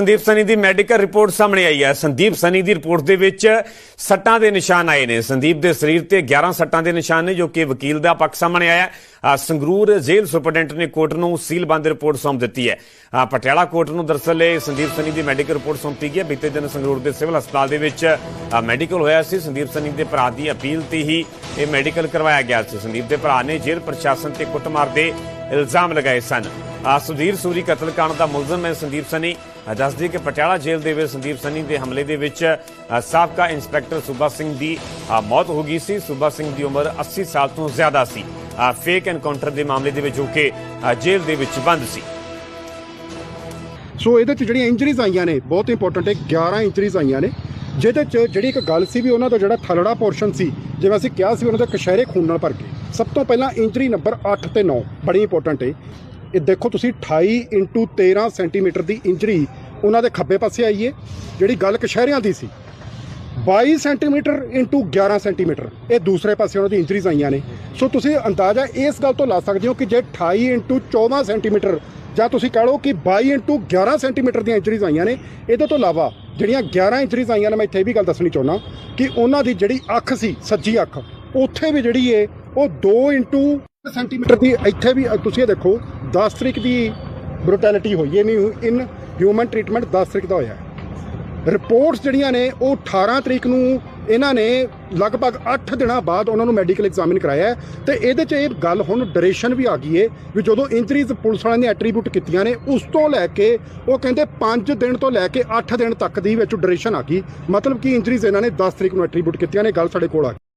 ਸੰਦੀਪ ਸਨੀ ਦੀ medical report ਸਾਹਮਣੇ ਆਈ ਹੈ। ਸੰਦੀਪ ਸਨੀ ਦੀ ਰਿਪੋਰਟ ਦੇ ਵਿੱਚ ਸੱਟਾਂ ਦੇ ਨਿਸ਼ਾਨ ਆਏ ਨੇ। ਸੰਦੀਪ ਦੇ ਸਰੀਰ ਤੇ 11 ਸੱਟਾਂ ਦੇ ਨਿਸ਼ਾਨ ਨੇ, ਜੋ ਕਿ ਵਕੀਲ ਦਾ ਪੱਖ ਸਾਹਮਣੇ ਆਇਆ ਸੰਗਰੂਰ ਜੇਲ੍ਹ ਸੁਪਰਡੈਂਟ ਨੇ ਕੋਰਟ ਨੂੰ ਸੀਲਬੰਦ ਰਿਪੋਰਟ ਸੌਂਪ ਦਿੱਤੀ ਹੈ। ਪਟਿਆਲਾ ਕੋਰਟ ਨੂੰ ਦਰਅਸਲ ਇਹ ਸੰਦੀਪ ਸਨੀ ਦੀ ਮੈਡੀਕਲ ਰਿਪੋਰਟ ਸੌਂਪੀ ਗਈ ਹੈ। ਬੀਤੇ ਦਿਨ ਸੰਗਰੂਰ ਦੇ ਸਿਵਲ ਹਸਪਤਾਲ ਦੇ ਵਿੱਚ ਮੈਡੀਕਲ ਹੋਇਆ ਸੀ। ਸੰਦੀਪ ਸਨੀ ਦੇ ਭਰਾ ਦੀ ਅਪੀਲ ਤੇ ਹੀ ਇਹ ਮੈਡੀਕਲ ਕਰਵਾਇਆ ਗਿਆ ਸੀ। ਸੰਦੀਪ ਦੇ ਭਰਾ ਨੇ ਜੇਲ੍ਹ ਪ੍ਰਸ਼ਾਸਨ ਤੇ ਕੁੱਟਮਾਰ ਦੇ ਇਲਜ਼ਾਮ ਲਗਾਏ ਸਨ। ਆ ਸੁਧੀਰ ਸੂਰੀ ਕਤਲकांड ਦਾ ਮੁਲਜ਼ਮ ਹੈ ਸੰਦੀਪ ਸਨੀ। ਦੱਸਦੀ ਕਿ ਪਟਿਆਲਾ ਜੇਲ੍ਹ ਦੇ ਵਿੱਚ ਸੰਦੀਪ ਸਨੀ ਦੇ ਹਮਲੇ ਦੇ ਵਿੱਚ ਸਾਬਕਾ ਇੰਸਪੈਕਟਰ ਸੂਬਾ ਸਿੰਘ ਦੀ ਮੌਤ ਹੋ ਗਈ ਸੀ। ਸੂਬਾ ਸਿੰਘ ਦੀ ਉਮਰ 80 ਸਾਲ ਤੋਂ ਜ਼ਿਆਦਾ ਸੀ। ਫੇਕ ਐਨਕਾਊਂਟਰ ਦੇ ਮਾਮਲੇ ਦੇ ਵਿੱਚ ਜੋ ਕਿ ਜੇਲ੍ਹ ਦੇ ਵਿੱਚ ਬੰਦ ਸੀ। ਸੋ ਇਹਦੇ ਚ ਜਿਹੜੀਆਂ ਇੰਜਰੀਜ਼ ਆਈਆਂ ਨੇ, ਬਹੁਤ ਇੰਪੋਰਟੈਂਟ ਹੈ 11 ਇੰਜਰੀਜ਼ ਆਈਆਂ ਨੇ। ਜਿਹਦੇ ਚ ਜਿਹੜੀ ਇੱਕ ਗੱਲ ਸੀ ਵੀ ਉਹਨਾਂ ਦਾ ਜਿਹੜਾ ਥਲੜਾ ਪੋਰਸ਼ਨ ਸੀ, ਜਿਵੇਂ ਅਸੀਂ ਕਿਹਾ ਸੀ ਉਹਨਾਂ ਦੇ ਕਸ਼ਹਿਰੇ ਖੂਨ ਨਾਲ ਭਰ ਗਏ। ਸਭ ਤੋਂ ਪਹਿਲਾਂ ਇੰਜਰੀ ਨੰਬਰ 8 ਤੇ 9 ਬੜੀ ਇੰਪੋਰਟੈਂਟ ਹੈ ਇਹ ਦੇਖੋ ਤੁਸੀਂ 28 ਇੰਟੂ 13 ਸੈਂਟੀਮੀਟਰ ਦੀ ਇੰਜਰੀ ਉਹਨਾਂ ਦੇ ਖੱਬੇ ਪਾਸੇ ਆਈ ਹੈ ਜਿਹੜੀ ਗੱਲ ਕਸ਼ਹਿਰਿਆਂ ਦੀ ਸੀ। 22 ਸੈਂਟੀਮੀਟਰ ਇੰਟੂ 11 ਸੈਂਟੀਮੀਟਰ ਇਹ ਦੂਸਰੇ ਪਾਸੇ ਉਹਨਾਂ ਦੀ ਇੰਜਰੀਜ਼ ਆਈਆਂ ਨੇ। ਸੋ ਤੁਸੀਂ ਅੰਦਾਜ਼ਾ ਇਸ ਗੱਲ ਤੋਂ ਲਾ ਸਕਦੇ ਹੋ ਕਿ ਜੇ 28 ਇੰਟੂ 14 ਸੈਂਟੀਮੀਟਰ ਜਾਂ ਤੁਸੀਂ ਕਹ ਲਓ ਕਿ 22 ਇੰਟੂ 11 ਸੈਂਟੀਮੀਟਰ ਦੀਆਂ ਇੰਜਰੀਜ਼ ਆਈਆਂ ਨੇ, ਇਹਦੇ ਤੋਂ ਇਲਾਵਾ ਜਿਹੜੀਆਂ 11 ਇੰਚਰੀਜ਼ ਆਈਆਂ ਨੇ, ਮੈਂ ਇੱਥੇ ਇਹ ਵੀ ਗੱਲ ਦੱਸਣੀ ਚਾਹੁੰਦਾ ਕਿ ਉਹਨਾਂ ਦੀ ਜਿਹੜੀ ਅੱਖ ਸੀ, ਸੱਜੀ ਅੱਖ, ਉੱਥੇ ਵੀ ਜਿਹੜੀ ਏ ਉਹ 2 ਇੰਟੂ ਸੈਂਟੀਮੀਟਰ ਦੀ ਇੱਥੇ ਵੀ ਤੁਸੀਂ ਇਹ ਦੇਖੋ 10 ਤਰੀਕ ਦੀ ਬਰੂਟੈਲਿਟੀ ਹੋਈ ਹੈ ਨਹੀਂ ਇਨ ਹਿਊਮਨ ਟ੍ਰੀਟਮੈਂਟ 10 ਤਰੀਕ ਦਾ ਹੋਇਆ ਰਿਪੋਰਟਸ ਜਿਹੜੀਆਂ ਨੇ, ਉਹ 18 ਤਰੀਕ ਨੂੰ ਇਹਨਾਂ ਨੇ ਲਗਭਗ 8 ਦਿਨਾਂ ਬਾਅਦ ਉਹਨਾਂ ਨੂੰ ਮੈਡੀਕਲ ਐਗਜ਼ਾਮਿਨ ਕਰਾਇਆ ਹੈ। ਤੇ ਇਹਦੇ 'ਚ ਇਹ ਗੱਲ ਹੁਣ ਡਰੇਸ਼ਨ ਵੀ ਆ ਗਈ ਏ, ਵੀ ਜਦੋਂ ਇੰਜਰੀਜ਼ ਪੁਲਿਸ ਵਾਲਿਆਂ ਨੇ ਐਟਰੀਬਿਊਟ ਕੀਤੀਆਂ ਨੇ, ਉਸ ਤੋਂ ਲੈ ਕੇ ਉਹ ਕਹਿੰਦੇ 5 ਦਿਨ ਤੋਂ ਲੈ ਕੇ 8 ਦਿਨ ਤੱਕ ਦੀ ਵਿੱਚ ਡਰੇਸ਼ਨ ਆ ਗਈ। ਮਤਲਬ ਕਿ ਇੰਜਰੀਜ਼ ਇਹਨਾਂ ਨੇ 10 ਤਰੀਕ ਨੂੰ ਐਟਰੀਬਿਊਟ ਕੀਤੀਆਂ ਨੇ ਗੱਲ ਸਾਡੇ ਕੋਲ ਆ ਗਈ।